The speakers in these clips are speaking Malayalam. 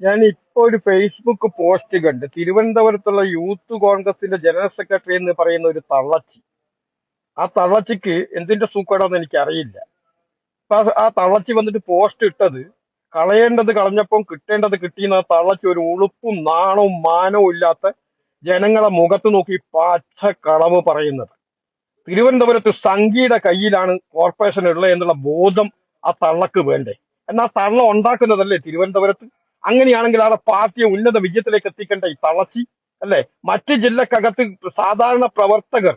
ഞാൻ ഇപ്പോ ഒരു ഫേസ്ബുക്ക് പോസ്റ്റ് കണ്ട് തിരുവനന്തപുരത്തുള്ള യൂത്ത് കോൺഗ്രസിന്റെ ജനറൽ സെക്രട്ടറി എന്ന് പറയുന്ന ഒരു തള്ളച്ചി. ആ തള്ളച്ചിക്ക് എന്തിന്റെ സൂക്കടാന്ന് എനിക്ക് അറിയില്ല അപ്പൊ ആ തള്ളച്ചി വന്നിട്ട് പോസ്റ്റ് ഇട്ടത് കളയേണ്ടത് കളഞ്ഞപ്പോൾ കിട്ടേണ്ടത് കിട്ടിയെന്ന് ആ തള്ളച്ചി ഒരു ഉളുപ്പും നാണവും മാനവും ഇല്ലാത്ത ജനങ്ങളെ മുഖത്ത് നോക്കി പച്ച കളവ് പറയുന്നത്. തിരുവനന്തപുരത്ത് സംഘിയുടെ കയ്യിലാണ് കോർപ്പറേഷൻ ഉള്ളത് എന്നുള്ള ബോധം ആ തള്ളക്ക് വേണ്ടേ. എന്നാ തള്ള ഉണ്ടാക്കുന്നതല്ലേ തിരുവനന്തപുരത്ത്? അങ്ങനെയാണെങ്കിൽ അവിടെ പാർട്ടിയെ ഉന്നത വിജയത്തിലേക്ക് എത്തിക്കേണ്ട ഈ തളച്ചി അല്ലെ? മറ്റ് ജില്ലക്കകത്ത് സാധാരണ പ്രവർത്തകർ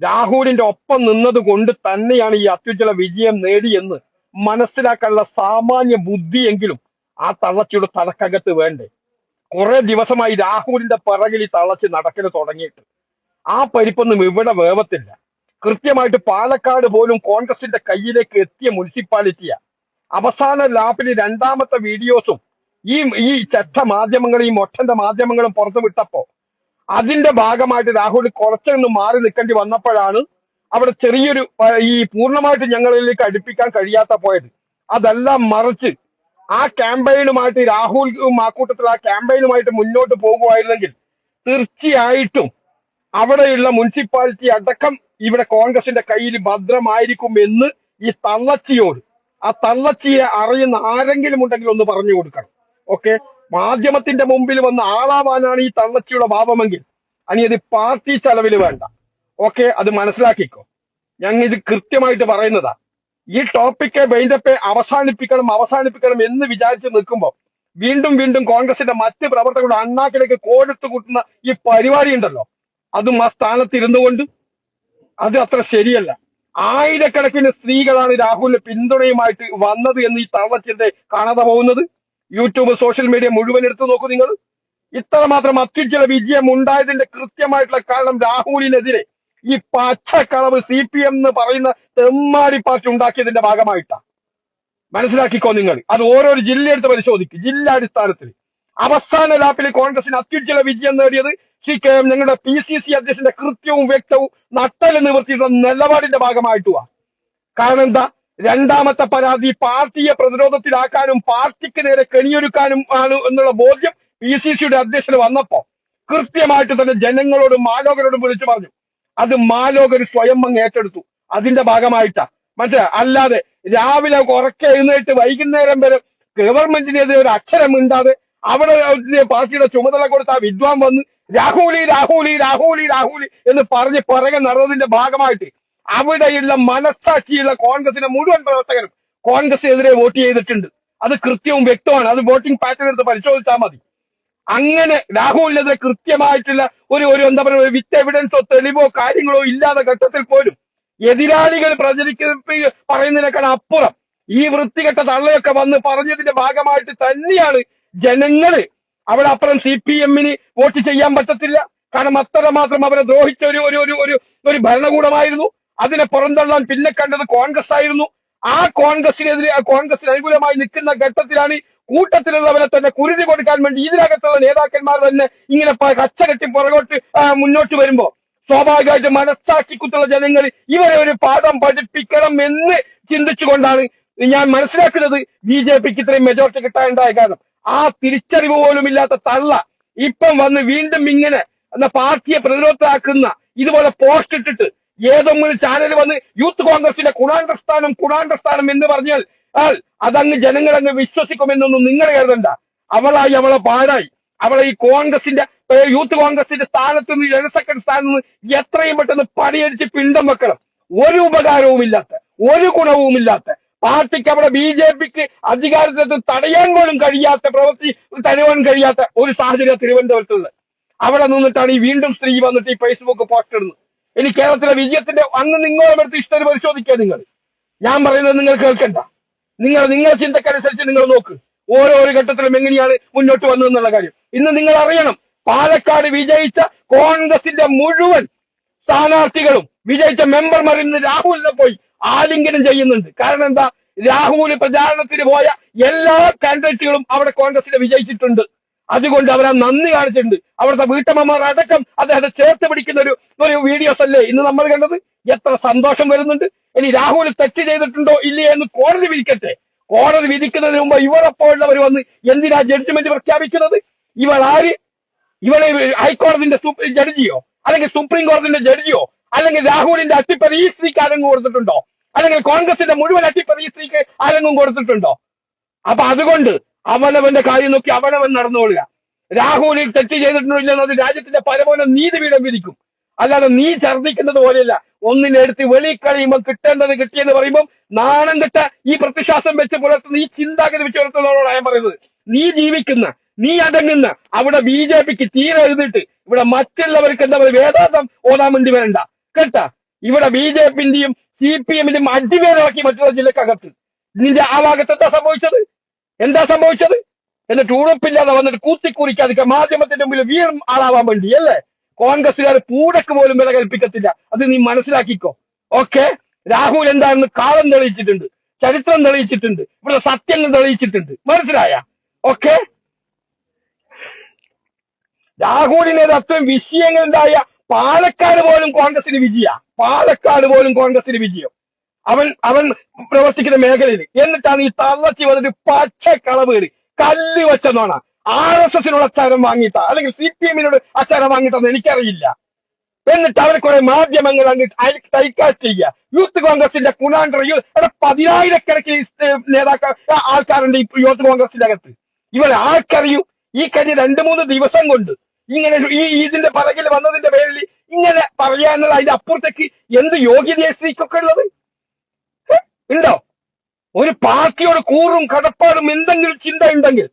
രാഹുലിന്റെ ഒപ്പം നിന്നത് കൊണ്ട് തന്നെയാണ് ഈ അത്യുജ്വല വിജയം നേടിയെന്ന് മനസ്സിലാക്കാനുള്ള സാമാന്യ ബുദ്ധിയെങ്കിലും ആ തള്ളച്ചിയുടെ തലക്കകത്ത് വേണ്ടേ? കുറെ ദിവസമായി രാഹുലിന്റെ പിറകിൽ ഈ തള്ളച്ചി നടക്കൽ തുടങ്ങിയിട്ട്. ആ പരിപ്പൊന്നും ഇവിടെ വേവത്തില്ല. കൃത്യമായിട്ട് പാലക്കാട് പോലും കോൺഗ്രസിന്റെ കയ്യിലേക്ക് എത്തിയ മുനിസിപ്പാലിറ്റിയാ. അവസാന ലാപ്പിൽ രണ്ടാമത്തെ വീഡിയോസും ഈ ഈ ചെറ്റ മാധ്യമങ്ങളും ഈ മൊട്ടന്റെ മാധ്യമങ്ങളും പുറത്തു വിട്ടപ്പോ അതിന്റെ ഭാഗമായിട്ട് രാഹുൽ കുറച്ചൊന്ന് മാറി നിൽക്കേണ്ടി വന്നപ്പോഴാണ് അവിടെ ചെറിയൊരു ഈ പൂർണമായിട്ട് ഞങ്ങളിലേക്ക് അടുപ്പിക്കാൻ കഴിയാത്ത പോയത്. അതെല്ലാം മറിച്ച് ആ ക്യാമ്പയിനുമായിട്ട് രാഹുൽ മാക്കൂട്ടത്തിൽ ആ ക്യാമ്പയിനുമായിട്ട് മുന്നോട്ട് പോകുമായിരുന്നെങ്കിൽ തീർച്ചയായിട്ടും അവിടെയുള്ള മുനിസിപ്പാലിറ്റി അടക്കം ഇവിടെ കോൺഗ്രസിന്റെ കയ്യിൽ ഭദ്രമായിരിക്കും എന്ന് ഈ തള്ളച്ചിയോട് ആ തള്ളച്ചിയെ അറിയുന്ന ആരെങ്കിലും ഉണ്ടെങ്കിൽ ഒന്ന് പറഞ്ഞു കൊടുക്കണം. ഓക്കെ മാധ്യമത്തിന്റെ മുമ്പിൽ വന്ന് ആളാവാനാണ് ഈ തള്ളച്ചിയുടെ ഭാവമെങ്കിൽ അനി അത് പാർട്ടി ചെലവിൽ വേണ്ട. ഓക്കെ അത് മനസ്സിലാക്കിക്കോ. ഞങ്ങൾ ഇത് കൃത്യമായിട്ട് പറയുന്നതാ. ഈ ടോപ്പിക്ക് വേണ്ടപ്പെ അവസാനിപ്പിക്കണം അവസാനിപ്പിക്കണം എന്ന് വിചാരിച്ച് നിൽക്കുമ്പോൾ വീണ്ടും വീണ്ടും കോൺഗ്രസിന്റെ മറ്റ് പ്രവർത്തകരുടെ അണ്ണാക്കിലേക്ക് കോടെടുത്ത് കൂട്ടുന്ന ഈ പരിപാടി ഉണ്ടല്ലോ അതും ആ സ്ഥാനത്ത് ഇരുന്നുകൊണ്ട് അത് അത്ര ശരിയല്ല. ആയിരക്കണക്കിന് സ്ത്രീകളാണ് രാഹുലിന് പിന്തുണയുമായിട്ട് വന്നത് എന്ന് ഈ തള്ളച്ചിന്റെ കാണാതെ പോകുന്നത്. യൂട്യൂബ് സോഷ്യൽ മീഡിയ മുഴുവൻ എടുത്തു നോക്കൂ നിങ്ങൾ. ഇത്രമാത്രം അത്യുജ്വല വിജയം ഉണ്ടായതിന്റെ കൃത്യമായിട്ടുള്ള കാരണം രാഹുലിനെതിരെ ഈ പച്ചക്കളവ് സി പി എം എന്ന് പറയുന്ന തെമ്മാടി പാർട്ടി ഉണ്ടാക്കിയതിന്റെ ഭാഗമായിട്ടാണ് മനസ്സിലാക്കിക്കോ നിങ്ങൾ. അത് ഓരോ ജില്ലയെടുത്ത് പരിശോധിക്കും. ജില്ലാടിസ്ഥാനത്തിൽ. അവസാന ലാപ്പിൽ കോൺഗ്രസിന് അത്യുജ്വല വിജയം നേടിയത് സി കെ എം ഞങ്ങളുടെ പി സി സി അധ്യക്ഷന്റെ കൃത്യവും വ്യക്തവും നട്ടൽ നിവർത്തിയിട്ടുള്ള നിലപാടിന്റെ ഭാഗമായിട്ടുവാ. കാരണം എന്താ? രണ്ടാമത്തെ പരാതി പാർട്ടിയെ പ്രതിരോധത്തിലാക്കാനും പാർട്ടിക്ക് നേരെ കെണിയൊരുക്കാനും ആണ് എന്നുള്ള ബോധ്യം പി സി സിയുടെ അധ്യക്ഷന് വന്നപ്പോ കൃത്യമായിട്ട് തന്നെ ജനങ്ങളോടും മാലോകരോടും വിളിച്ചു പറഞ്ഞു. അത് മാലോകർ സ്വയം അങ്ങ് ഏറ്റെടുത്തു. അതിന്റെ ഭാഗമായിട്ടാ. മനസ്സിലായി? അല്ലാതെ രാവിലെ ഉറക്കെ എഴുന്നേറ്റ് വൈകുന്നേരം വരെ ഗവൺമെന്റിനെതിരെ ഒരു അക്ഷരം മിണ്ടാതെ അവിടെ പാർട്ടിയുടെ ചുമതല കൊടുത്ത ആ വിദ്വാൻ വന്ന് രാഹുലി രാഹുലി രാഹുലി രാഹുലി എന്ന് പറഞ്ഞ് പിറകെ നടന്നതിന്റെ ഭാഗമായിട്ട് അവിടെയുള്ള മനസ്സാക്ഷിയുള്ള കോൺഗ്രസിന്റെ മുഴുവൻ പ്രവർത്തകരും കോൺഗ്രസിനെതിരെ വോട്ട് ചെയ്തിട്ടുണ്ട്. അത് കൃത്യവും വ്യക്തമാണ്. അത് വോട്ടിംഗ് പാറ്റേൺ എടുത്ത് പരിശോധിച്ചാൽ മതി. അങ്ങനെ രാഹുലിനെതിരെ കൃത്യമായിട്ടുള്ള ഒരു ഒരു എന്താ പറയുക വിത്ത് എവിഡൻസോ തെളിവോ കാര്യങ്ങളോ ഇല്ലാത്ത ഘട്ടത്തിൽ പോലും എതിരാളികൾ പ്രചരിക്കുന്ന പറയുന്നതിനേക്കാൾ അപ്പുറം ഈ വൃത്തികെട്ട തള്ളയൊക്കെ വന്ന് പറഞ്ഞതിന്റെ ഭാഗമായിട്ട് തന്നെയാണ് ജനങ്ങൾ അവിടെ അപ്പുറം സി പി എമ്മിന് വോട്ട് ചെയ്യാൻ പറ്റത്തില്ല. കാരണം അത്രമാത്രം അവരെ ദ്രോഹിച്ച ഒരു ഒരു ഒരു ഒരു ഭരണകൂടമായിരുന്നു. അതിനെ പുറന്തള്ളാൻ പിന്നെ കണ്ടത് കോൺഗ്രസ് ആയിരുന്നു ആ കോൺഗ്രസിനെതിരെ കോൺഗ്രസിന് അനുകൂലമായി നിൽക്കുന്ന ഘട്ടത്തിലാണ് കൂട്ടത്തിലുള്ളവരെ തന്നെ കുരുതി കൊടുക്കാൻ വേണ്ടി ഇതിനകത്തുള്ള നേതാക്കന്മാർ തന്നെ ഇങ്ങനെ കച്ചകെട്ടി കച്ച കെട്ടി പുറകോട്ട് മുന്നോട്ട് വരുമ്പോ സ്വാഭാവികമായിട്ട് മനസ്സാക്കി കുത്തുള്ള ജനങ്ങൾ ഇവരെ ഒരു പാഠം പഠിപ്പിക്കണം എന്ന് ചിന്തിച്ചുകൊണ്ടാണ് ഞാൻ മനസ്സിലാക്കുന്നത് ബി ജെ പിക്ക് ഇത്രയും മെജോറിറ്റി കിട്ടാനുണ്ടായ കാരണം. ആ തിരിച്ചറിവ് പോലും ഇല്ലാത്ത തള്ള ഇപ്പം വന്ന് വീണ്ടും ഇങ്ങനെ പാർട്ടിയെ പ്രതിരോധത്തിലാക്കുന്ന ഇതുപോലെ പോസ്റ്റ് ഇട്ടിട്ട് ഏതെങ്കിലും ചാനൽ വന്ന് യൂത്ത് കോൺഗ്രസിന്റെ കുണാണ്ട സ്ഥാനം എന്ന് പറഞ്ഞാൽ അതങ്ങ് ജനങ്ങൾ അങ്ങ് വിശ്വസിക്കുമെന്നൊന്നും നിങ്ങൾ കരുതണ്ട. അവളായി അവളെ പാടായി അവളെ ഈ കോൺഗ്രസിന്റെ യൂത്ത് കോൺഗ്രസിന്റെ സ്ഥാനത്ത് നിന്ന് ജനറൽ സെക്രട്ടറി സ്ഥാനത്ത് നിന്ന് എത്രയും പെട്ടെന്ന് പണിയടിച്ച് പിണ്ടം വെക്കണം. ഒരു ഉപകാരവും ഇല്ലാത്ത ഒരു ഗുണവും ഇല്ലാത്ത പാർട്ടിക്ക് അവിടെ ബി ജെ പിക്ക് അധികാരത്തിൽ തടയാൻ പോലും കഴിയാത്ത പ്രവൃത്തി തരുവാൻ കഴിയാത്ത ഒരു സാഹചര്യം തിരുവനന്തപുരത്തുള്ളത്. അവിടെ നിന്നിട്ടാണ് ഈ വീണ്ടും സ്ത്രീ വന്നിട്ട് ഈ ഫേസ്ബുക്ക് പോസ്റ്റ് ഇടുന്നത്. ഇനി കേരളത്തിലെ വിജയത്തിന്റെ അന്ന് നിങ്ങളുടെ അടുത്ത് ഇഷ്ടം പരിശോധിക്കുക നിങ്ങൾ. ഞാൻ പറയുന്നത് നിങ്ങൾ കേൾക്കണ്ട. നിങ്ങൾ നിങ്ങളെ ചിന്തക്കനുസരിച്ച് നിങ്ങൾ നോക്ക്. ഓരോരോ ഘട്ടത്തിലും എങ്ങനെയാണ് മുന്നോട്ട് വന്നതെന്നുള്ള കാര്യം. ഇന്ന് നിങ്ങൾ അറിയണം. പാലക്കാട് വിജയിച്ച കോൺഗ്രസിന്റെ മുഴുവൻ സ്ഥാനാർത്ഥികളും വിജയിച്ച മെമ്പർമാർ ഇന്ന് രാഹുലിനെ പോയി ആലിംഗനം ചെയ്യുന്നുണ്ട്. കാരണം എന്താ? രാഹുൽ പ്രചാരണത്തിന് പോയ എല്ലാ കാൻഡിഡേറ്റുകളും അവിടെ കോൺഗ്രസിനെ വിജയിച്ചിട്ടുണ്ട്. അതുകൊണ്ട് അവർ ആ നന്ദി കാണിച്ചിട്ടുണ്ട്. അവിടുത്തെ വീട്ടമ്മമാർ അടക്കം അദ്ദേഹത്തെ ചേർത്ത് പിടിക്കുന്ന ഒരു ഒരു വീഡിയോസ് അല്ലേ? ഇന്ന് നമ്മൾ കണ്ടത്? എത്ര സന്തോഷം വരുന്നുണ്ട്. ഇനി രാഹുൽ തെറ്റ് ചെയ്തിട്ടുണ്ടോ ഇല്ലേ എന്ന് കോടതി വിധിക്കട്ടെ. കോടതി വിധിക്കുന്നതിന് മുമ്പ് ഇവരപ്പോഴുള്ളവർ വന്ന് എന്തിനാ ജഡ്ജ്മെന്റ് പ്രഖ്യാപിക്കുന്നത്? ഇവൾ ആര്? ഇവളെ ഹൈക്കോടതിന്റെ ജഡ്ജിയോ? അല്ലെങ്കിൽ സുപ്രീം കോടതിന്റെ ജഡ്ജിയോ? അല്ലെങ്കിൽ രാഹുലിന്റെ അട്ടിപ്പറി ഈ സ്ത്രീക്ക് ആരെങ്കിലും കൊടുത്തിട്ടുണ്ടോ? അല്ലെങ്കിൽ കോൺഗ്രസിന്റെ മുഴുവൻ അട്ടിപ്പറി ഈ സ്ത്രീക്ക് ആരെങ്കിലും കൊടുത്തിട്ടുണ്ടോ? അപ്പൊ അതുകൊണ്ട് അവനവന്റെ കാര്യം നോക്കി അവനവൻ നടന്നുകൊള്ളുക. രാഹുലിൽ തെറ്റ് ചെയ്തിട്ടുണ്ടെങ്കിൽ അത് രാജ്യത്തിന്റെ പരമോന്നത നീതിപീഠം വിധിക്കും. അല്ലാതെ നീ ഛർദ്ദിക്കുന്നത് പോലെയല്ല. ഒന്നിനെടുത്ത് വെളി കഴിയുമ്പോൾ കിട്ടേണ്ടത് കിട്ടിയെന്ന് പറയുമ്പോൾ നാണം കെട്ട ഈ പ്രതിശ്വാസം വെച്ച് പുലർത്തുന്ന ഈ ചിന്താഗതി വെച്ച് പുലർത്തുന്നവരോടാണ് ഞാൻ പറയുന്നത്. നീ ജീവിക്കുന്ന നീ അടങ്ങുന്ന അവിടെ ബി ജെ പിക്ക് തീരെ എഴുതിട്ട് ഇവിടെ മറ്റുള്ളവർക്ക് എന്താ പറയുക വേദാന്തം ഓടാൻ വേണ്ടി വേണ്ട കേട്ടാ? ഇവിടെ ബി ജെ പിന്റെയും സി പി എമ്മിന്റെയും അടിവേറിറക്കി മറ്റുള്ള ജില്ലക്കകത്ത്. നിന്റെ ആ ഭാഗത്ത് എന്താ സംഭവിച്ചത്? എന്താ സംഭവിച്ചത്? എന്നിട്ട് ഉറപ്പില്ലാതെ വന്നിട്ട് കൂത്തിക്കുറിക്കാതിരിക്കുക മാധ്യമത്തിന്റെ മുമ്പിൽ വീറും ആളാവാൻ വേണ്ടി അല്ലേ? കോൺഗ്രസ്സുകാർ പൂടക്ക് പോലും വില കൽപ്പിക്കത്തില്ല. അത് നീ മനസ്സിലാക്കിക്കോ. ഓക്കെ? രാഹുൽ എന്താണെന്ന് കാലം തെളിയിച്ചിട്ടുണ്ട് ചരിത്രം തെളിയിച്ചിട്ടുണ്ട് ഇവിടെ സത്യങ്ങൾ തെളിയിച്ചിട്ടുണ്ട്. മനസ്സിലായ? ഓക്കെ? രാഹുലിനെ അത്രയും വിഷയങ്ങൾ ഉണ്ടായ പാലക്കാട് പോലും കോൺഗ്രസിന് വിജയ. പാലക്കാട് പോലും കോൺഗ്രസിന് വിജയം. അവൻ അവൻ പ്രവർത്തിക്കുന്ന മേഖലയിൽ. എന്നിട്ടാണ് ഈ തള്ളച്ചി വന്നിട്ട് പച്ച കളവേട് കല്ല് വെച്ചെന്നാണ് ആർ എസ് എസിനോട് അച്ചാരം വാങ്ങിയിട്ട. അല്ലെങ്കിൽ സി പി എമ്മിനോട് അച്ചാരം വാങ്ങിയിട്ടെന്ന് എനിക്കറിയില്ല. എന്നിട്ട് അവരെ കുറെ മാധ്യമങ്ങൾ അങ്ങോട്ട് ടൈക്കാസ്റ്റ് ചെയ്യുക. യൂത്ത് കോൺഗ്രസിന്റെ കുണാണ്ടറിയിൽ അവിടെ പതിനായിരക്കണക്കിന് നേതാക്കൾ ആൾക്കാരുണ്ട് ഈ യൂത്ത് കോൺഗ്രസിന്റെ അകത്ത്. ഇവരെ ആർക്കറിയൂ? ഈ കഴിഞ്ഞ രണ്ട് മൂന്ന് ദിവസം കൊണ്ട് ഇങ്ങനെ ഈ ഇതിന്റെ പറകിൽ വന്നതിന്റെ പേരിൽ ഇങ്ങനെ പറയാനുള്ള അതിന്റെ അപ്പുറത്തേക്ക് എന്ത് യോഗ്യതയെ സ്ത്രീക്കൊക്കെ ഉള്ളത്? ഉണ്ടോ? ഒരു പാർട്ടിയോട് കൂറും കടപ്പാടും എന്തെങ്കിലും ചിന്ത ഉണ്ടെങ്കിൽ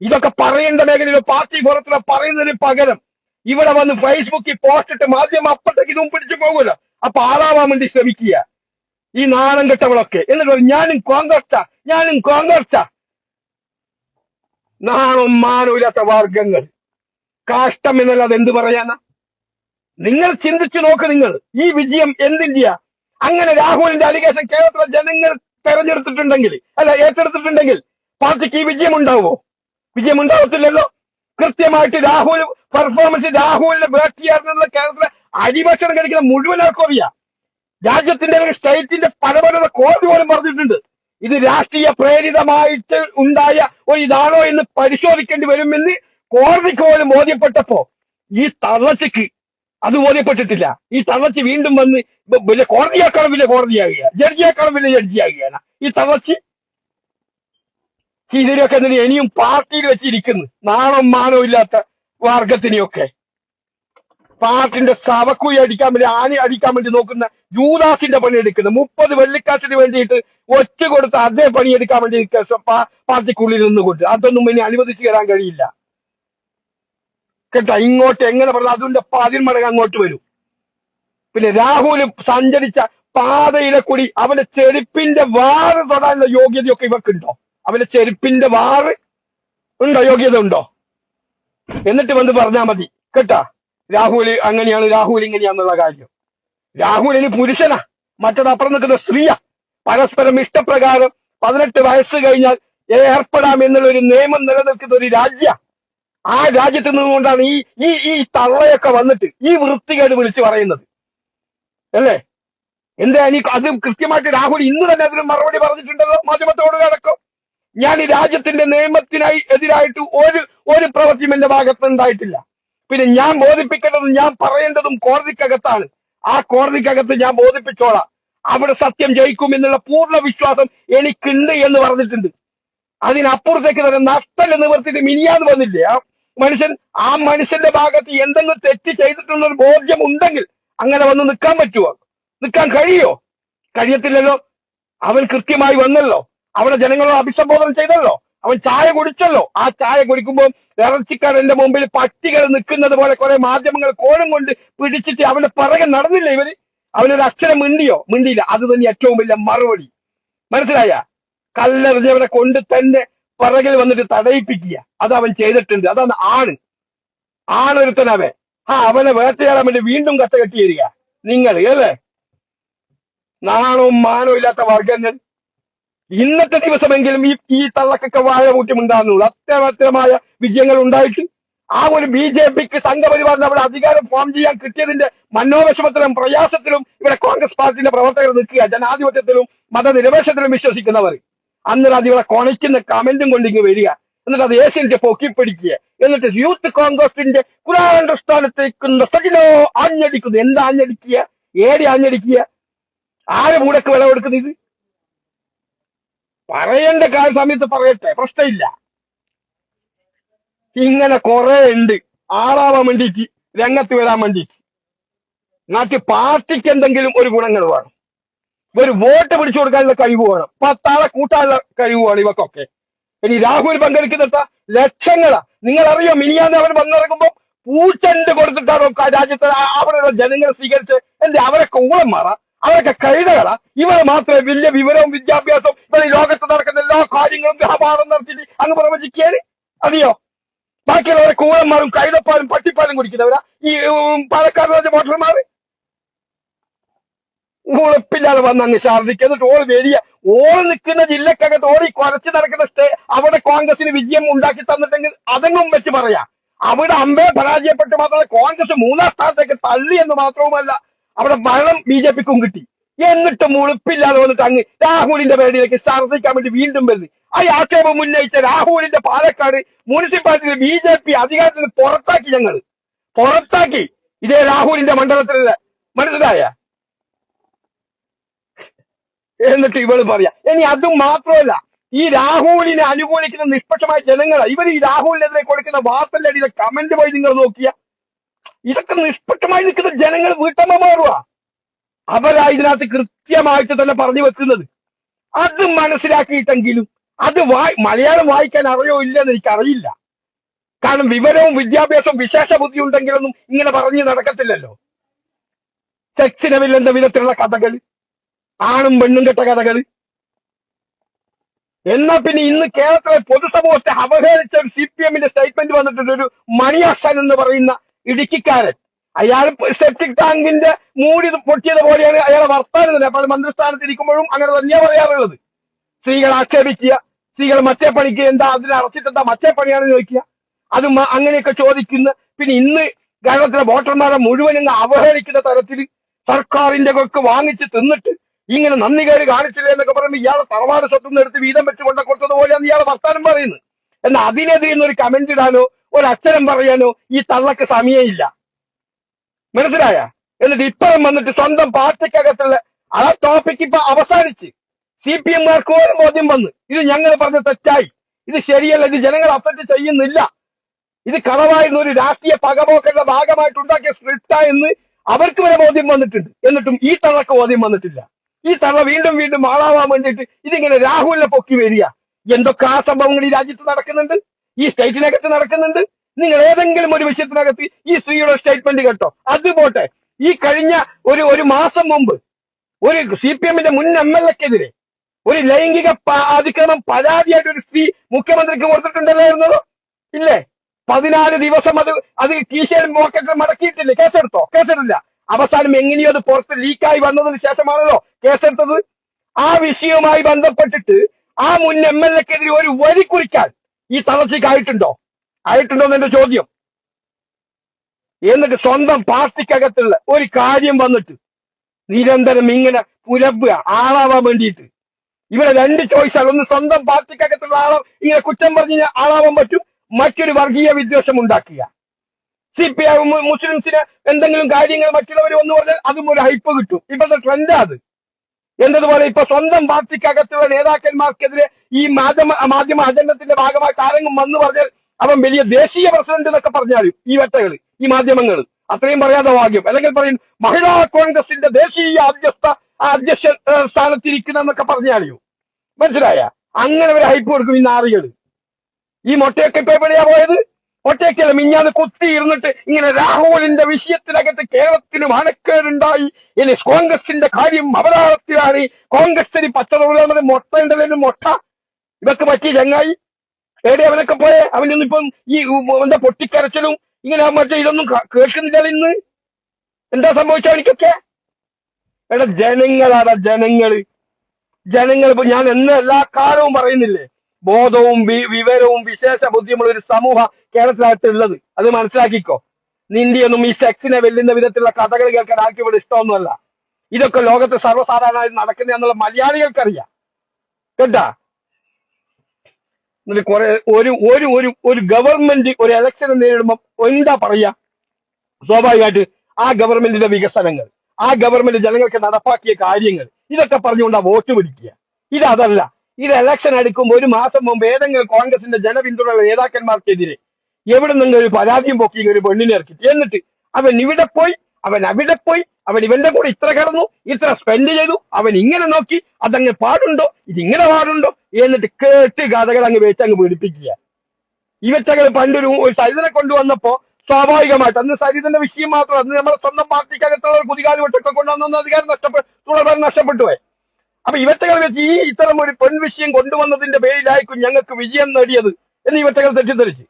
ഇതൊക്കെ പറയേണ്ട മേഖലയിൽ പാർട്ടി ഫോറത്തിൽ പറയുന്നതിന് പകരം ഇവിടെ വന്ന് ഫേസ്ബുക്കിൽ പോസ്റ്റ് ഇട്ട് മാധ്യമം അപ്പത്തേക്ക് ഇതും പിടിച്ചു പോകുമല്ലോ. അപ്പൊ ആളാവാൻ വേണ്ടി ശ്രമിക്കുക. ഈ നാണം കെട്ടവളൊക്കെ. എന്നിട്ട് ഞാനും കോൺഗ്രസ് ഞാനും കോൺഗ്രസ് നാണും മാനവില്ലാത്ത വർഗങ്ങൾ കാഷ്ടം എന്നല്ലാതെ എന്ത് പറയാനാ? നിങ്ങൾ ചിന്തിച്ചു നോക്ക് നിങ്ങൾ. ഈ വിജയം എന്തിന്റെയാ? അങ്ങനെ രാഹുലിന്റെ അലിഗേഷൻ കേരളത്തിലെ ജനങ്ങൾ തെരഞ്ഞെടുത്തിട്ടുണ്ടെങ്കിൽ അല്ല ഏറ്റെടുത്തിട്ടുണ്ടെങ്കിൽ പാർട്ടിക്ക് ഈ വിജയം ഉണ്ടാവുമോ? വിജയം ഉണ്ടാവത്തില്ലല്ലോ. കൃത്യമായിട്ട് രാഹുൽ പെർഫോമൻസ് രാഹുലിന്റെ വേട്ടിയാർന്നുള്ള കേരളത്തിലെ അടിഭക്ഷണം കഴിക്കുന്ന മുഴുവൻ ആൾക്കും അറിയാം രാജ്യത്തിന്റെ സ്റ്റേറ്റിന്റെ പല പല കോടതി പോലും പറഞ്ഞിട്ടുണ്ട്. ഇത് രാഷ്ട്രീയ പ്രേരിതമായിട്ട് ഉണ്ടായ ഒരു ഇതാണോ എന്ന് പരിശോധിക്കേണ്ടി വരുമെന്ന് കോടതിക്ക് പോലും ബോധ്യപ്പെട്ടപ്പോ ഈ തള്ളച്ചയ്ക്ക് അത് ബോധ്യപ്പെട്ടിട്ടില്ല. ഈ തളർച്ച വീണ്ടും വന്ന് വലിയ കോടതിയേക്കാളും വലിയ കോടതിയാകുക ജഡ്ജിയേക്കാളും വലിയ ജഡ്ജിയാകുകയാണ്. ഈ തളർച്ച എന്തിന് ഇനിയും പാർട്ടിയിൽ വെച്ചിരിക്കുന്നു. നാണം മാനവും ഇല്ലാത്ത വർഗത്തിനെയൊക്കെ. പാർട്ടിന്റെ സവക്കുഴി അടിക്കാൻ വേണ്ടി ആണി അടിക്കാൻ വേണ്ടി നോക്കുന്ന ജൂദാസിന്റെ പണി മുപ്പത് വെള്ളിക്കാശിന് വേണ്ടിയിട്ട് ഒറ്റ കൊടുത്ത് അതേ പണിയെടുക്കാൻ വേണ്ടി പാർട്ടിക്കുള്ളിൽ നിന്നുകൊണ്ട്. അതൊന്നും ഇനി അനുവദിച്ചു തരാൻ കഴിയില്ല. കേട്ടോ ഇങ്ങോട്ട് എങ്ങനെ പറഞ്ഞാൽ അതിന്റെ പതിന്മടങ്ങ് അങ്ങോട്ട് വരും. പിന്നെ രാഹുൽ സഞ്ചരിച്ച പാതയിലെ കൂടി അവന്റെ ചെരുപ്പിന്റെ വാറ് തൊടാനുള്ള യോഗ്യതയൊക്കെ ഇവക്കുണ്ടോ അവന്റെ ചെരുപ്പിന്റെ വാറ് ഉണ്ടോ? യോഗ്യത ഉണ്ടോ? എന്നിട്ട് വന്ന് പറഞ്ഞാൽ മതി. കേട്ടാ രാഹുൽ അങ്ങനെയാണ് രാഹുൽ ഇങ്ങനെയാന്നുള്ള കാര്യം. രാഹുൽ ഇനി പുരുഷനാ മറ്റത് അപ്പുറം നിൽക്കുന്ന സ്ത്രീയാ. പരസ്പരം ഇഷ്ടപ്രകാരം പതിനെട്ട് വയസ്സ് കഴിഞ്ഞാൽ ഏർപ്പെടാം എന്നുള്ള ഒരു നിയമം നിലനിൽക്കുന്ന ഒരു രാജ്യ. ആ രാജ്യത്ത് നിന്നുകൊണ്ടാണ് ഈ ഈ ഈ തള്ളയൊക്കെ വന്നിട്ട് ഈ വൃത്തികേട് വിളിച്ചു പറയുന്നത്. അല്ലേ? എന്താ ഇനി അത് കൃത്യമായിട്ട് രാഹുൽ ഇന്ന് തന്നെ അതിന് മറുപടി പറഞ്ഞിട്ടുണ്ടല്ലോ? മാധ്യമത്തോട് കിടക്കും ഞാൻ ഈ രാജ്യത്തിന്റെ നിയമത്തിനായി എതിരായിട്ട് ഒരു ഒരു പ്രവൃത്തിയും എന്റെ ഭാഗത്ത് ഉണ്ടായിട്ടില്ല. പിന്നെ ഞാൻ ബോധിപ്പിക്കേണ്ടതും ഞാൻ പറയേണ്ടതും കോടതിക്കകത്താണ്. ആ കോടതിക്കകത്ത് ഞാൻ ബോധിപ്പിച്ചോളാം. അവിടെ സത്യം ജയിക്കും എന്നുള്ള പൂർണ വിശ്വാസം എനിക്കുണ്ട് എന്ന് പറഞ്ഞിട്ടുണ്ട്. അതിനപ്പുറത്തേക്ക് തന്നെ നഷ്ടം നിവർത്തിയിട്ട് മിനിയാന്ന് വന്നില്ലേ? മനുഷ്യൻ ആ മനുഷ്യന്റെ ഭാഗത്ത് എന്തെങ്കിലും തെറ്റ് ചെയ്തിട്ടുള്ള ഒരു ബോധ്യം ഉണ്ടെങ്കിൽ അങ്ങനെ വന്ന് നിൽക്കാൻ പറ്റുമോ നിൽക്കാൻ കഴിയോ? കഴിയത്തില്ലല്ലോ. അവൻ കൃത്യമായി വന്നല്ലോ. അവിടെ ജനങ്ങളോട് അഭിസംബോധന ചെയ്തല്ലോ. അവൻ ചായ കുടിച്ചല്ലോ. ആ ചായ കുടിക്കുമ്പോൾ ഇറച്ചിക്കാരന്റെ മുമ്പിൽ പട്ടികൾ നിൽക്കുന്നത് പോലെ കുറെ മാധ്യമങ്ങൾ കോലം കൊണ്ട് പിടിച്ചിട്ട് അവന്റെ പിറകെ നടന്നില്ല ഇവർ? അവനൊരു അക്ഷരം മിണ്ടിയോ? മിണ്ടിയില്ല. അത് തന്നെ ഏറ്റവും വലിയ മറുപടി. മനസ്സിലായ? കല്ലെറിഞ്ഞവനെ കൊണ്ട് തന്നെ പിറകിൽ വന്നിട്ട് തടയിപ്പിക്കുക. അത് അവൻ ചെയ്തിട്ടുണ്ട്. അതാണ് ആണ് ആണൊരുത്തനവൻ ആ അവനെ വേട്ടയാടാൻ വേണ്ടി വീണ്ടും കത്ത കെട്ടി തരിക നിങ്ങൾ അല്ലേ നാണവും മാനവും ഇല്ലാത്ത വർഗങ്ങൾ. ഇന്നത്തെ ദിവസമെങ്കിലും ഈ ഈ തള്ളക്കൊക്കെ വാഴ കൂട്ടിമുണ്ടാകുന്നുള്ളൂ. അത്തരമായ വിജയങ്ങൾ ഉണ്ടായിട്ട് ആ ഒരു ബി ജെ പിക്ക് സംഘപരിവാറിന് അവിടെ അധികാരം ഫോം ചെയ്യാൻ കിട്ടിയതിന്റെ മനോവിഷമത്തിലും പ്രയാസത്തിലും ഇവിടെ കോൺഗ്രസ് പാർട്ടിയുടെ പ്രവർത്തകർ നിൽക്കുക. ജനാധിപത്യത്തിലും മതനിരപേക്ഷത്തിലും വിശ്വസിക്കുന്നവർ. അന്നേരം അത് ഇവിടെ കൊണയ്ക്കുന്ന കമന്റും കൊണ്ട് ഇങ്ങ് വരിക. എന്നിട്ട് അത് ഏഷ്യന്റെ പൊക്കി പിടിക്കുക. എന്നിട്ട് യൂത്ത് കോൺഗ്രസിന്റെ കുലാണ്ട സ്ഥാനത്തേക്കുന്ന സജിനോ ആഞ്ഞടിക്കുന്നു. എന്താ ആഞ്ഞടിക്കുക? ഏടി ആഞ്ഞടിക്കുക? ആരെ മൂടക്ക് വില കൊടുക്കുന്നത് ഇത്? പറയേണ്ട കാര്യ സമയത്ത് പറയട്ടെ. പ്രശ്നമില്ല. ഇങ്ങനെ കുറെ ഉണ്ട്. ആളാവാൻ വേണ്ടിയിട്ട് രംഗത്ത് വരാൻ വേണ്ടിയിട്ട്. നാട്ടിൽ പാർട്ടിക്ക് എന്തെങ്കിലും ഒരു ഗുണങ്ങൾ വേണം. ഒരു വോട്ട് പിടിച്ചു കൊടുക്കാനുള്ള കഴിവ് വേണം. പത്താളെ കൂട്ടാനുള്ള കഴിവ് വേണം ഇവക്കൊക്കെ. ഇനി രാഹുൽ പങ്കെടുക്കുന്നിട്ട ലക്ഷങ്ങളാ. നിങ്ങൾ അറിയോ മിനിയാന്ന് അവർ വന്നിറങ്ങുമ്പോ പൂച്ചണ്ട് കൊടുത്തിട്ടാണോ രാജ്യത്തെ അവരുടെ ജനങ്ങളെ സ്വീകരിച്ച് എന്റെ അവരൊക്കെ മാറ അവരൊക്കെ കഴുതകളാ. ഇവരെ മാത്രമേ വലിയ വിവരവും വിദ്യാഭ്യാസവും ഇവരെ ലോകത്ത് നടക്കുന്ന എല്ലാ കാര്യങ്ങളും വ്യാപാരം നടത്തിയിട്ട് അങ്ങ് പ്രവചിക്കാൻ അറിയോ? ബാക്കിയുള്ളവരെ കൂളന്മാരും കഴുതപ്പാലും പട്ടിപ്പാലും കുടിക്കുന്നവരാ. ഈ പാലക്കാട് വോട്ടർമാർ ഉറപ്പില്ലാതെ വന്ന് അങ്ങ് ഛർദിക്കുക എന്നിട്ട് ഓൾ വലിയ ഓൾ നിൽക്കുന്ന ജില്ലക്കകത്ത് ഓടി കുറച്ച് നടക്കുന്ന അവിടെ കോൺഗ്രസിന് വിജയം ഉണ്ടാക്കി തന്നിട്ടെങ്കിൽ അതെങ്ങും വെച്ച് പറയാം. അവിടെ അമ്പേ പരാജയപ്പെട്ട് മാത്രമല്ല കോൺഗ്രസ് മൂന്നാം സ്ഥാനത്തേക്ക് തള്ളി എന്ന് മാത്രവുമല്ല അവിടെ ഭരണം ബി ജെ പിക്കും കിട്ടി. എന്നിട്ട് മുളുപ്പില്ലാതെ വന്നിട്ട് അങ്ങ് രാഹുലിന്റെ പേരിലേക്ക് ഛർദിക്കാൻ വേണ്ടി വീണ്ടും വരുന്നു ആ ആക്ഷേപം ഉന്നയിച്ച രാഹുലിന്റെ പാലക്കാട് മുനിസിപ്പാലിറ്റിയിൽ ബി ജെ പി അധികാരത്തിൽ പുറത്താക്കി ഞങ്ങൾ പുറത്താക്കി. ഇതേ രാഹുലിന്റെ മണ്ഡലത്തിലല്ല മനസ്സിലായ? എന്നിട്ട് ഇവൾ പറയാ ഇനി അത് മാത്രമല്ല ഈ രാഹുലിനെ അനുകൂലിക്കുന്ന നിഷ്പക്ഷമായ ജനങ്ങൾ ഇവർ ഈ രാഹുലിനെതിരെ കൊടുക്കുന്ന വാർത്തന്റെ കമന്റ് പോയി നിങ്ങൾ നോക്കിയ. ഇതൊക്കെ നിഷ്പക്ഷമായി നിൽക്കുന്ന ജനങ്ങൾ വീട്ടമ്മമാറുക അവരാ ഇതിനകത്ത് കൃത്യമായിട്ട് തന്നെ പറഞ്ഞു വെക്കുന്നത്. അത് മനസ്സിലാക്കിയിട്ടെങ്കിലും അത് വായി മലയാളം വായിക്കാൻ അറിയോ ഇല്ലെന്ന് എനിക്കറിയില്ല. കാരണം വിവരവും വിദ്യാഭ്യാസവും വിശേഷ ബുദ്ധി ഉണ്ടെങ്കിലൊന്നും ഇങ്ങനെ പറഞ്ഞു നടക്കത്തില്ലല്ലോ. സെക്സിനവില്ലെന്ന വിധത്തിലുള്ള കഥകൾ ആണും പെണ്ണും കെട്ട കഥകൾ എന്നാ പിന്നെ ഇന്ന് കേരളത്തിലെ പൊതുസമൂഹത്തെ അവഹേളിച്ച ഒരു സി പി എമ്മിന്റെ സ്റ്റേറ്റ്മെന്റ് വന്നിട്ടുണ്ട്. ഒരു മണിയാസൻ എന്ന് പറയുന്ന ഇടുക്കിക്കാരൻ. അയാൾ സെപ്റ്റിക് ടാങ്കിന്റെ മൂടി പൊട്ടിയത് പോലെയാണ് അയാളെ വർത്താനം തന്നെ. അപ്പോൾ മന്ത്രിസ്ഥാനത്ത് ഇരിക്കുമ്പോഴും അങ്ങനെ തന്നെയാ പറയാറുള്ളത്. സ്ത്രീകളെ ആക്ഷേപിക്കുക സ്ത്രീകൾ മറ്റേ പണിക്ക് എന്താ അതിനെ അറസ്റ്റിട്ട് എന്താ മറ്റേ പണിയാണെന്ന് ചോദിക്കുക. അത് അങ്ങനെയൊക്കെ ചോദിക്കുന്ന പിന്നെ ഇന്ന് കേരളത്തിലെ വോട്ടർമാരെ മുഴുവൻ അവഹേളിക്കുന്ന തരത്തിൽ സർക്കാരിന്റെ കൊക്ക് വാങ്ങിച്ച് തിന്നിട്ട് ഇങ്ങനെ നന്ദി കയറി കാണിച്ചില്ല എന്നൊക്കെ പറയുമ്പോൾ ഇയാളെ തറവാട് സ്വത്തുനിന്ന് എടുത്ത് വീതം വെച്ച് കൊണ്ട കൊടുത്തത് പോലെയാണ് ഇയാളെ വർത്താനം പറയുന്നത്. എന്നാൽ അതിനെതിരെ ഒരു കമന്റ് ഇടാനോ ഒരു അക്ഷരം പറയാനോ ഈ തള്ളക്ക് സമയമില്ല. മനസ്സിലായ? എന്നിട്ട് ഇപ്പഴും വന്നിട്ട് സ്വന്തം പാർട്ടിക്കകത്തുള്ള ആ ടോപ്പിക് ഇപ്പൊ അവസാനിച്ച്. സി പി എംമാർക്ക് പോലും ബോധ്യം വന്ന്. ഇത് ഞങ്ങൾ പറഞ്ഞ തെറ്റായി. ഇത് ശരിയല്ല ഇത് ജനങ്ങൾ അഫക്റ്റ് ചെയ്യുന്നില്ല. ഇത് കളവായിരുന്ന ഒരു രാഷ്ട്രീയ പകപോക്കന്റെ ഭാഗമായിട്ട് ഉണ്ടാക്കിയ സ്ക്രിപ്റ്റാ എന്ന് അവർക്ക് വരെ ബോധ്യം വന്നിട്ടുണ്ട്. എന്നിട്ടും ഈ തള്ളക്ക് ബോധ്യം വന്നിട്ടില്ല. ഈ തള്ള വീണ്ടും വീണ്ടും ആളാവാൻ വേണ്ടിയിട്ട് ഇതിങ്ങനെ രാഹുലിനെ പൊക്കി വരിക. എന്തൊക്കെ ആ സംഭവങ്ങൾ ഈ രാജ്യത്ത് നടക്കുന്നുണ്ട്? ഈ സ്റ്റേറ്റിനകത്ത് നടക്കുന്നുണ്ട്? നിങ്ങൾ ഏതെങ്കിലും ഒരു വിഷയത്തിനകത്ത് ഈ സ്ത്രീയുടെ സ്റ്റേറ്റ്മെന്റ് കേട്ടോ. അത് പോട്ടെ ഈ കഴിഞ്ഞ ഒരു ഒരു മാസം മുമ്പ് ഒരു സി പി എമ്മിന്റെ മുൻ എം എൽ എക്കെതിരെ ഒരു ലൈംഗിക അതിക്രമം പരാതിയായിട്ട് ഒരു സ്ത്രീ മുഖ്യമന്ത്രിക്ക് കൊടുത്തിട്ടുണ്ടല്ലായിരുന്നതോ ഇല്ലേ? പതിനാല് ദിവസം അത് അത് കീശയിൽ മോക്കൊക്കെ മടക്കിയിട്ടില്ലേ? കേസെടുത്തോ? കേസെടുത്തില്ല. അവസാനം എങ്ങനെയോ അത് പുറത്ത് ലീക്കായി വന്നതിന് ശേഷമാണല്ലോ കേസെടുത്തത്. ആ വിഷയവുമായി ബന്ധപ്പെട്ടിട്ട് ആ മുൻ എം എൽ എക്കെതിരെ ഒരു വരി കുറിക്കാൻ ഈ തളർച്ചയ്ക്ക് ആയിട്ടുണ്ടോ? ആയിട്ടുണ്ടോ എന്നെ ചോദ്യം. എന്നിട്ട് സ്വന്തം പാർട്ടിക്കകത്തുള്ള ഒരു കാര്യം വന്നിട്ട് നിരന്തരം ഇങ്ങനെ പുലബുക ആളാവാൻ വേണ്ടിയിട്ട്. ഇവിടെ രണ്ട് ചോയ്സാണ് ഒന്ന് സ്വന്തം പാർട്ടിക്കകത്തുള്ള ആളാ ഇങ്ങനെ കുറ്റം പറഞ്ഞ് ആളാവാൻ പറ്റും. മറ്റൊരു വർഗീയ വിദ്വേഷം ഉണ്ടാക്കുക. സി പി ഐ മുസ്ലിംസിന് എന്തെങ്കിലും കാര്യങ്ങൾ മറ്റുള്ളവർ വന്നു പറഞ്ഞാൽ അതും ഒരു ഹൈപ്പ് കിട്ടും. ഇപ്പോഴത്തെ ട്രെൻഡാ അത്. എന്നതുപോലെ ഇപ്പൊ സ്വന്തം പാർട്ടിക്കകത്തുള്ള നേതാക്കന്മാർക്കെതിരെ ഈ മാധ്യമ മാധ്യമ അജണ്ടത്തിന്റെ ഭാഗമായിട്ട് ആരെങ്കിലും വന്നു പറഞ്ഞാൽ അവൻ വലിയ ദേശീയ പ്രസിഡന്റ് എന്നൊക്കെ പറഞ്ഞാലും ഈ വെട്ടകൾ ഈ മാധ്യമങ്ങൾ അത്രയും പറയാതെ ഭാഗ്യം. അല്ലെങ്കിൽ പറയും മഹിളാ കോൺഗ്രസിന്റെ ദേശീയ അധ്യസ്ഥ അധ്യക്ഷ സ്ഥാനത്തിരിക്കുന്ന എന്നൊക്കെ പറഞ്ഞാലും. മനസ്സിലായ? അങ്ങനെ ഒരു ഹൈപ്പ് കൊടുക്കും ഈ നാറികൾ ഈ മൊട്ടയൊക്കെ ഇപ്പൊ എവിടെയാ പോയത്? ഒറ്റയ്ക്കല്ല മിഞ്ഞാന്ന് കുത്തി ഇരുന്നിട്ട് ഇങ്ങനെ രാഹുലിന്റെ വിഷയത്തിനകത്ത് കേരളത്തിന് മാനക്കേടുണ്ടായി ഇനി കോൺഗ്രസിന്റെ കാര്യം അപരാധത്തിലാണ് കോൺഗ്രസിന് പച്ചതൊഴിലാളി മൊട്ട ഉണ്ടല്ലോ മൊട്ട? ഇതൊക്കെ പറ്റിയ ചങ്ങായി. എവിടെ അവനൊക്കെ പോയെ? അവനൊന്നും ഇപ്പം ഈ എന്താ പൊട്ടിക്കരച്ചിലും ഇങ്ങനെ മറ്റേ ഇതൊന്നും കേൾക്കുന്നില്ല ഇന്ന്. എന്താ സംഭവിച്ച എനിക്കൊക്കെ എടാ ജനങ്ങളാടാ ജനങ്ങൾ. ജനങ്ങൾ ഇപ്പൊ ഞാൻ എന്ന് എല്ലാ കാലവും പറയുന്നില്ലേ? ബോധവും വിവരവും വിശേഷ ബുദ്ധിയുമുള്ള ഒരു സമൂഹ കേരളത്തിനകത്ത് ഉള്ളത് അത് മനസ്സിലാക്കിക്കോ. നിന്റെയൊന്നും ഈ സെക്സിനെ വെല്ലുന്ന വിധത്തിലുള്ള കഥകൾ കേൾക്കാൻ ആർക്കും ഇവിടെ ഇഷ്ടമൊന്നുമല്ല. ഇതൊക്കെ ലോകത്ത് സർവസാധാരണമായി നടക്കുന്ന എന്നുള്ള മലയാളികൾക്കറിയാം. കേട്ടാ? കുറെ ഒരു ഒരു ഒരു ഒരു ഗവൺമെന്റ് ഒരു ഇലക്ഷനെ നേരിടുമ്പോൾ എന്താ പറയാ? സ്വാഭാവികമായിട്ട് ആ ഗവൺമെന്റിന്റെ വികസനങ്ങൾ ആ ഗവൺമെന്റ് ജനങ്ങൾക്ക് നടപ്പാക്കിയ കാര്യങ്ങൾ ഇതൊക്കെ പറഞ്ഞുകൊണ്ടാ വോട്ട് പിടിക്കുക. ഇതല്ല ഇത് ഇലക്ഷൻ അടുക്കുമ്പോൾ ഒരു മാസം മുമ്പ് ഏതെങ്കിലും കോൺഗ്രസിന്റെ ജനപിന്തുണയുള്ള നേതാക്കന്മാർക്കെതിരെ എവിടെ നിന്ന് ഒരു പരാതിയും പൊക്കി ഒരു പെണ്ണിനെ ഇറക്കി? എന്നിട്ട് അവൻ ഇവിടെ പോയി അവൻ അവിടെ പോയി അവൻ ഇവന്റെ കൂടെ ഇത്ര കടന്നു ഇത്ര സ്പെൻഡ് ചെയ്തു അവൻ ഇങ്ങനെ നോക്കി അതങ്ങ് പാടുണ്ടോ? ഇതിങ്ങനെ പാടുണ്ടോ? എന്നിട്ട് കേട്ട് കഥകൾ അങ്ങ് വെച്ച് അങ്ങ് പീഡിപ്പിക്കുക. ഇവറ്റകൾ പണ്ടൊരു ഒരു സരിതനെ കൊണ്ടുവന്നപ്പോ സ്വാഭാവികമായിട്ട് അന്ന് സരിതന്റെ വിഷയം മാത്രം അന്ന് നമ്മുടെ സ്വന്തം പാർട്ടിക്കകത്തുള്ള ഒരു കുതികാലുവട്ടൊക്കെ കൊണ്ടുവന്ന അധികാരം നഷ്ടപ്പെട്ടു തുടർന്ന് നഷ്ടപ്പെട്ടു പോയി അപ്പൊ ഇവറ്റകൾ വെച്ച് ഈ ഇത്തരം ഒരു പെൺ വിഷയം കൊണ്ടുവന്നതിന്റെ പേരിലായിരിക്കും ഞങ്ങൾക്ക് വിജയം നേടിയത് എന്ന് ഇവറ്റകൾ തെറ്റിദ്ധരിച്ച്.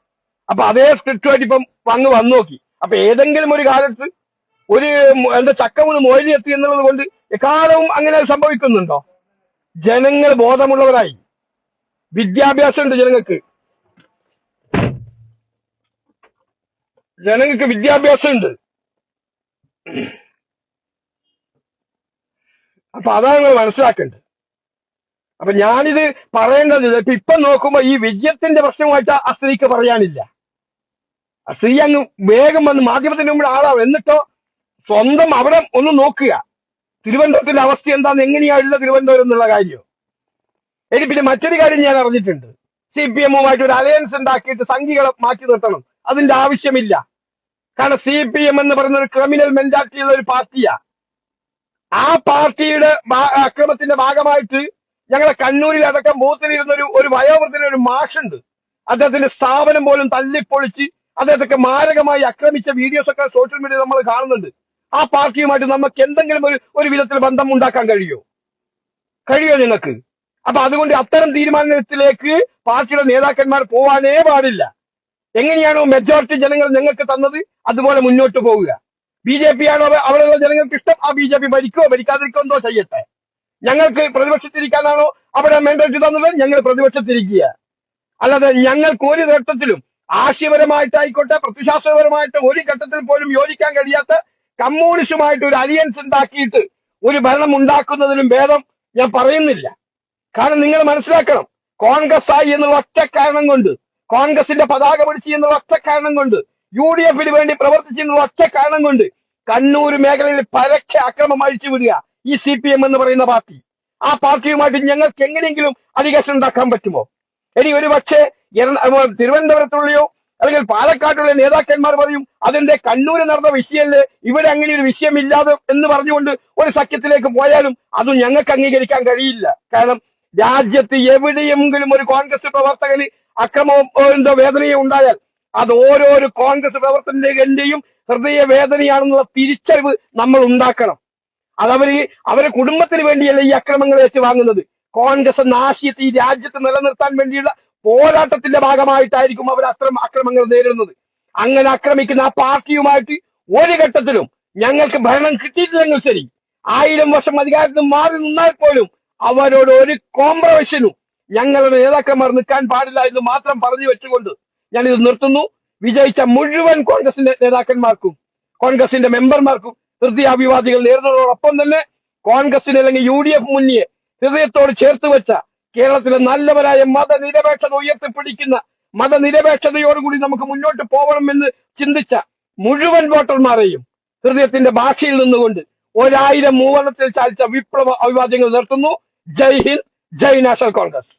അപ്പൊ അതേ സ്ക്രിപ്റ്റുമായിട്ട് ഇപ്പം അങ്ങ് വന്നു നോക്കി. അപ്പൊ ഏതെങ്കിലും ഒരു കാലത്ത് ഒരു എന്താ ചക്കമുന്ന് മൊഴി എത്തി എന്നുള്ളത് കൊണ്ട് എക്കാലവും അങ്ങനെ സംഭവിക്കുന്നുണ്ടോ? ജനങ്ങൾ ബോധമുള്ളവരായി. വിദ്യാഭ്യാസം ഉണ്ട് ജനങ്ങൾക്ക്. ജനങ്ങൾക്ക് വിദ്യാഭ്യാസം ഉണ്ട് അപ്പൊ അതാണ് നിങ്ങൾ മനസ്സിലാക്കേണ്ടത്. അപ്പൊ ഞാനിത് പറയേണ്ടത് ഇപ്പൊ ഇപ്പൊ നോക്കുമ്പോ ഈ വിജയത്തിന്റെ പ്രശ്നമായിട്ട് ആ സ്ത്രീക്ക് പറയാനില്ല. ആ സ്ത്രീ അങ്ങ് വേഗം വന്ന് മാധ്യമത്തിന് മുമ്പിൽ ആളാവും. എന്നിട്ടോ സ്വന്തം അവിടെ ഒന്ന് നോക്കുക. തിരുവനന്തപുരത്തിന്റെ അവസ്ഥ എന്താന്ന് എങ്ങനെയാ ഉള്ള തിരുവനന്തപുരം എന്നുള്ള കാര്യം. ഇനി പിന്നെ മറ്റൊരു കാര്യം ഞാൻ അറിഞ്ഞിട്ടുണ്ട്. സി പി എമ്മുമായിട്ട് ഒരു അലയൻസ് ഉണ്ടാക്കിയിട്ട് സംഘികളെ മാറ്റി നിർത്തണം. അതിന്റെ ആവശ്യമില്ല. കാരണം സി പി എം എന്ന് പറയുന്ന ഒരു ക്രിമിനൽ മെന്റാലിറ്റി ഉള്ള ഒരു പാർട്ടിയാ. ആ പാർട്ടിയുടെ അക്രമത്തിന്റെ ഭാഗമായിട്ട് ഞങ്ങളെ കണ്ണൂരിൽ അടക്കം ബൂത്തിലിരുന്ന ഒരു ഒരു വയോവൃദ്ധന ഒരു മാഷുണ്ട്. അദ്ദേഹത്തിന്റെ സ്ഥാപനം പോലും തല്ലിപ്പൊളിച്ച് അദ്ദേഹത്തൊക്കെ മാരകമായി ആക്രമിച്ച വീഡിയോസ് ഒക്കെ സോഷ്യൽ മീഡിയയിൽ നമ്മൾ കാണുന്നുണ്ട്. ആ പാർട്ടിയുമായിട്ട് നമുക്ക് എന്തെങ്കിലും ഒരു ഒരു വിധത്തിൽ ബന്ധം ഉണ്ടാക്കാൻ കഴിയുമോ കഴിയോ നിങ്ങൾക്ക്? അപ്പൊ അതുകൊണ്ട് അത്തരം തീരുമാനത്തിലേക്ക് പാർട്ടിയുടെ നേതാക്കന്മാർ പോവാനേ പാടില്ല. എങ്ങനെയാണോ മെജോറിറ്റി ജനങ്ങൾ നിങ്ങൾക്ക് തന്നത് അതുപോലെ മുന്നോട്ട് പോവുക. ബി ജെ പി ആണോ അവ- അവിടെയുള്ള ജനങ്ങൾക്ക് ഇഷ്ടം? ആ ബി ജെ പി ഭരിക്കോ ഭരിക്കാതിരിക്കോ എന്തോ ചെയ്യട്ടെ. ഞങ്ങൾക്ക് പ്രതിപക്ഷത്തിരിക്കാനാണോ അവിടെ മെന്റലിറ്റി തന്നത്? ഞങ്ങൾ പ്രതിപക്ഷത്തിരിക്കുക അല്ലാതെ ഞങ്ങൾക്ക് ഒരു ഘട്ടത്തിലും ആശയപരമായിട്ടായിക്കോട്ടെ പ്രത്യശാസ്ത്രപരമായിട്ട് ഒരു ഘട്ടത്തിൽ പോലും യോജിക്കാൻ കഴിയാത്ത കമ്മ്യൂണിസ്റ്റുമായിട്ട് ഒരു അലിയൻസ് ഉണ്ടാക്കിയിട്ട് ഒരു ഭരണം ഉണ്ടാക്കുന്നതിലും ഭേദം ഞാൻ പറയുന്നില്ല. കാരണം നിങ്ങൾ മനസ്സിലാക്കണം കോൺഗ്രസ് ആയി എന്നുള്ള ഒറ്റ കാരണം കൊണ്ട് കോൺഗ്രസിന്റെ പതാക പിടിച്ച് എന്നുള്ള ഒറ്റ കാരണം കൊണ്ട് യു ഡി എഫിന് വേണ്ടി പ്രവർത്തിച്ചിരുന്ന ഒറ്റ കാരണം കൊണ്ട് കണ്ണൂർ മേഖലയിൽ പരക്കെ അക്രമം അഴിച്ചു വിടുക ഈ സി പി എം എന്ന് പറയുന്ന പാർട്ടി. ആ പാർട്ടിയുമായിട്ട് ഞങ്ങൾക്ക് എങ്ങനെയെങ്കിലും അധികാരം ഉണ്ടാക്കാൻ പറ്റുമോ? ഇനി ഒരു പക്ഷേ തിരുവനന്തപുരത്തുള്ളയോ അല്ലെങ്കിൽ പാലക്കാട്ടുള്ള നേതാക്കന്മാർ പറയും അതിന്റെ കണ്ണൂര് നടന്ന വിഷയമല്ലേ? ഇവിടെ അങ്ങനെ ഒരു വിഷയമില്ലാതെ എന്ന് പറഞ്ഞുകൊണ്ട് ഒരു സഖ്യത്തിലേക്ക് പോയാലും അതും ഞങ്ങൾക്ക് അംഗീകരിക്കാൻ കഴിയില്ല. കാരണം രാജ്യത്ത് എവിടെയെങ്കിലും ഒരു കോൺഗ്രസ് പ്രവർത്തകന് അക്രമവും വേദനയോ ഉണ്ടായാൽ അത് ഓരോരോ കോൺഗ്രസ് പ്രവർത്തകന്റെയും ഹൃദയ വേദനയാണെന്നുള്ള തിരിച്ചറിവ് നമ്മൾ ഉണ്ടാക്കണം. അതവര് അവരെ കുടുംബത്തിന് വേണ്ടിയല്ല ഈ അക്രമങ്ങൾ ഏറ്റുവാങ്ങുന്നത്. കോൺഗ്രസ് എന്ന ആശയത്തെ ഈ രാജ്യത്ത് നിലനിർത്താൻ വേണ്ടിയുള്ള പോരാട്ടത്തിന്റെ ഭാഗമായിട്ടായിരിക്കും അവർ അത്തരം അക്രമങ്ങൾ നേരിടുന്നത്. അങ്ങനെ ആക്രമിക്കുന്ന ആ പാർട്ടിയുമായിട്ട് ഒരു ഘട്ടത്തിലും ഞങ്ങൾക്ക് ഭരണം കിട്ടിയിട്ടില്ലെങ്കിൽ ശരി. ആയിരം വർഷം അധികാരത്തിൽ മാറി നിന്നാൽ പോലും അവരോട് ഒരു കോംപ്രമൈസിനും ഞങ്ങളുടെ നേതാക്കന്മാർ നിൽക്കാൻ പാടില്ല എന്ന് മാത്രം പറഞ്ഞു വെച്ചുകൊണ്ട് ഞാൻ ഇത് നിർത്തുന്നു. വിജയിച്ച മുഴുവൻ കോൺഗ്രസിന്റെ നേതാക്കന്മാർക്കും കോൺഗ്രസിന്റെ മെമ്പർമാർക്കും ഹൃദയാഭിവാദികൾ നേരിടുന്നതോടൊപ്പം തന്നെ കോൺഗ്രസിന് അല്ലെങ്കിൽ യു ഡി എഫ് മുന്നിയെ ഹൃദയത്തോട് ചേർത്ത് വെച്ച കേരളത്തിലെ നല്ലവരായ മതനിരപേക്ഷത ഉയർത്തിപ്പിടിക്കുന്ന മതനിരപേക്ഷതയോടുകൂടി നമുക്ക് മുന്നോട്ട് പോകണമെന്ന് ചിന്തിച്ച മുഴുവൻ വോട്ടർമാരെയും ഹൃദയത്തിന്റെ ഭാഷയിൽ നിന്നുകൊണ്ട് ഒരായിരം മൂവണത്തിൽ ചാലിച്ച വിപ്ലവ അഭിവാദ്യങ്ങൾ നിർത്തുന്നു. Jai Hind Jai National Congress.